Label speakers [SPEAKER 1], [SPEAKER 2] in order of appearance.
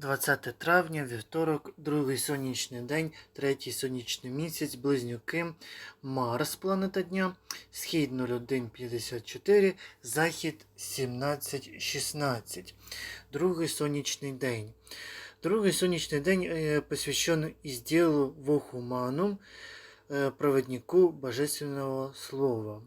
[SPEAKER 1] 20 травня, вівторок, другий сонячний день, третій сонячний місяць, близнюки, Марс, планета дня, схід 0154, захід 1716. Другий сонячний день. Другий сонячний день е, посвящен ізділу Вохуману, е, проводнику Божественного Слова.